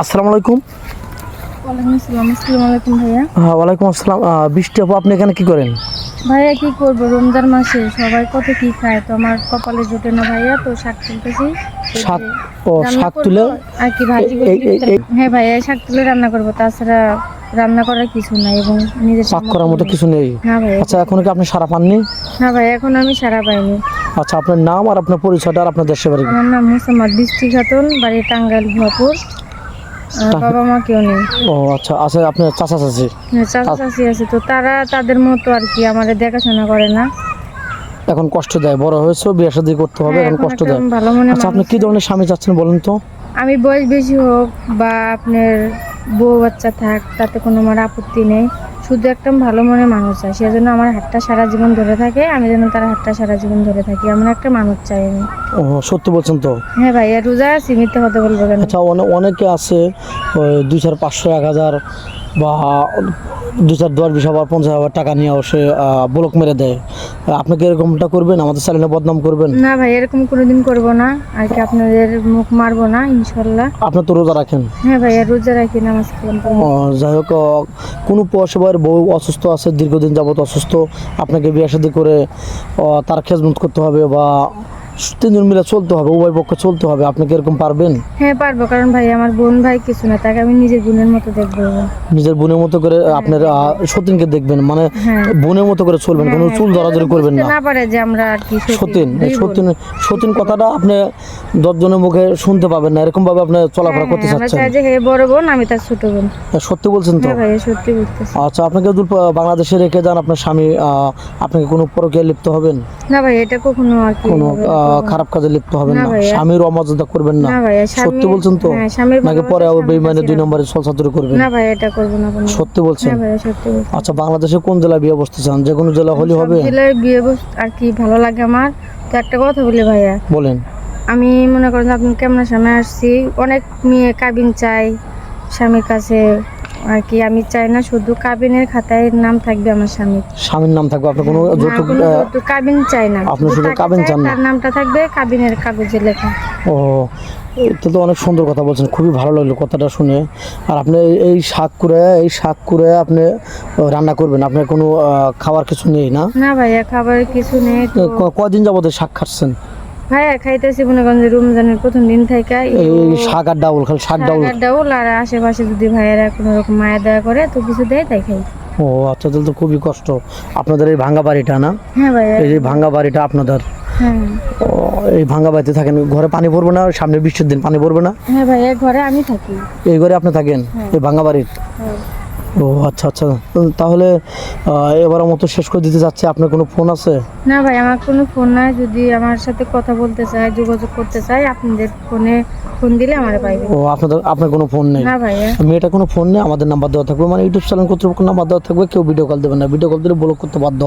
আসসালামু আলাইকুম। ওয়ালাইকুম আসসালাম হ্যাঁ ওয়ালাইকুম আসসালাম। বৃষ্টি আপু আপনি এখানে কি করেন? ভাইয়া কি করব? রমজান মাসে সবাই কত কি খায়? তো আমার কপালে জোটে না ভাইয়া তো শাক তুলতেছি। শাক? ও শাক তুলে? আর কি ভাজি হ্যাঁ ভাইয়া শাক তুলে রান্না করব। তাছাড়া রান্না করার কিছু নাই এবং নিজের পাক করার মতো কিছু নেই? আচ্ছা এখন কি আপনি সারা পাননি? না ভাই এখন আমি সারা পাইনি। আচ্ছা আপনার নাম আর আপনার পরিচয়টা আর আপনার দেশের বাড়ি আমার নাম মুসাম্মদ বৃষ্টি খাতুন বাড়ি টাঙ্গাইল ভুয়াপুর বাবা মা কেউ নেই। ও আচ্ছা আছে আপনার চাচা চাচি? হ্যাঁ, চাচা চাচি আছে তো তারা তাদের মতো আর কি আমাদের দেখাশোনা করে না। এখন কষ্ট দেয় বড় হয়েছে বিয়ে শাদি করতে হবে হ্যাঁ, এখন কষ্ট দেয়। আচ্ছা আপনি কি ধরনের স্বামী চাচ্ছেন বলেন তো? আমি বয়স বেশি হোক বা আপনার বউ বাচ্চা থাক তাতে কোনো আমার আপত্তি নেই। শুধু একটা ভালো মনের মানুষ চাই সেজন্য আমার হাতটা সারা জীবন ধরে থাকে আমি যেন তার হাতটা সারা জীবন ধরে থাকি এমন একটা মানুষ চাই আমি। ও সত্যি বলছেন তো? হ্যাঁ ভাই আর রোজা আছি মিথ্যে কথা বলব কেন? আচ্ছা অনে- অনেকে আছে দুই চার পাঁচশো এক হাজার বা দু চার দশ বিশ হাজার পঞ্চাশ হাজার টাকা নিয়ে সে ব্লক মেরে দেয়। আপনি কি এরকমটা করবেন? আমাদের চ্যানেলে বদনাম করবেন? না ভাই এরকম কোনোদিন করব না। আর কি আপনাদের মুখ মারবো না ইনশাল্লাহ। আপনি তো রোজা রাখেন? হ্যাঁ ভাইয়া রোজা রাখি নামাজ কালাম করি। ও, যাই হোক কোনো পৌরসভার বউ অসুস্থ আছে দীর্ঘদিন যাবত অসুস্থ আপনাকে বিয়ে শাদী করে তার খেজমত করতে হবে বা তিনজন মিলে চলতে হবে উভয় পক্ষে চলতে হবে। আপনি কি এরকম পারবেন? হ্যাঁ পারব কারণ ভাই আমার বোন ভাই কিছু না তাকে আমি নিজের বোনের মতো দেখব। নিজের বোনের মতো করে আপনার সতীনকে দেখবেন মানে হ্যাঁ। বোনের মতো করে চলবেন কোনো চুল ধরাধরি করবেন না। না পারে যে আমরা আর কি সতীন সতীন সতীন কথাটা আপনি দশজনের মুখে শুনতে পাবেন না এরকম ভাবে আপনি চলাফেরা করতে হ্যাঁ, চাচ্ছেন। যে হে বড় বোন আমি তার ছোট বোন। হ্যাঁ, সত্যি বলছেন তো? হ্যাঁ ভাইয়া সত্যি বলতেছি। আচ্ছা আপনাকে যদি বাংলাদেশে রেখে যান আপনার স্বামী আহ, আপনাকে কোনো পরকে লিপ্ত হবেন? না ভাই এটা কখনো আর কি কোনো। খারাপ কাজে লিপ্ত হবেন না স্বামীর অমর্যাদা করবেন না। সত্যি বলছেন তো? হ্যাঁ, নাকি পরে আবার স্বামীর দুই। নম্বরে ছলছাতুরি করবেন? না ভাই এটা করব না সত্যি বলছেন? আচ্ছা বাংলাদেশে কোন জেলায় বিয়ে বসতে চান? যে কোনো জেলা হলে হবে? জেলায় বিয়ে বস- আর কি ভালো লাগে আমার? তো একটা কথা বলি ভাইয়া। বলেন। আমি মনে করেন যে আপনার ক্যামেরার সামনে আসছি। অনেক মেয়ে কাবিন চাই স্বামীর কাছে। আর কি আমি চাই না শুধু কাবিনের খাতায় নাম থাকবে আমার স্বামী স্বামীর নাম থাকবে আপনার কোনো যৌতুক কাবিন চাই না। আপনি শুধু কাবিন চান না? তার নামটা থাকবে কাবিনের কাগজে লেখা। ও এটা তো অনেক সুন্দর কথা বলছেন খুবই ভালো লাগল কথাটা শুনে। আর আপনি এই- শাক করে এই শাক করে আপনি রান্না করবেন আপনার কোনো খাওয়ার কিছু নেই না? না ভাইয়া খাবারের কিছু নেই কদিন যাবত শাক খাচ্ছেন? ভাইয়া খাইতেছি মনে করেন যে রমজানের প্রথম দিন থেকে এই শাক আর ডাউল খালি শাক ডাউল। শাক ডাউল আর আশেপাশে যদি ভাইয়েরা কোনো রকম মায়া দয়া করে তো কিছু দেয় তাই খাই। ও আচ্ছা তাহলে তো খুবই কষ্ট। আপনাদের এই ভাঙ্গা বাড়িটা না? হ্যাঁ ভাইয়া। এই যে ভাঙ্গা বাড়িটা আপনাদের? হ্যাঁ। এই ভাঙ্গা বাড়িতে থাকেন ঘরে পানি পড়বে না সামনে বৃষ্টির দিন পানি পড়বে না? হ্যাঁ ভাইয়া ঘরে আমি থাকি। এই ঘরে আপনি থাকেন? হ্যাঁ। এই ভাঙ্গা বাড়ির? হ্যাঁ। ও আচ্ছা আচ্ছা। তাহলে আহ, এবারের মতো শেষ করে দিতে যাচ্ছে আপনার কোনো ফোন আছে? না ভাই আমার কোনো ফোন নাই। যদি আমার সাথে কথা বলতে চায় যোগাযোগ করতে চায় আপনাদের ফোনে ফোন দিলে আমার পাইবে। ও আপনাদের আপনার কোনো ফোন নেই? না ভাই মেয়েটা কোনো ফোন নেই? আমাদের নাম্বার দেওয়া থাকবে। মানে ইউটিউব চ্যানেল কর্তৃপক্ষ নাম্বার দেওয়া থাকবে। কেউ ভিডিও কল দেবে না। ভিডিও কল দিলে ব্লক করতে বাধ্য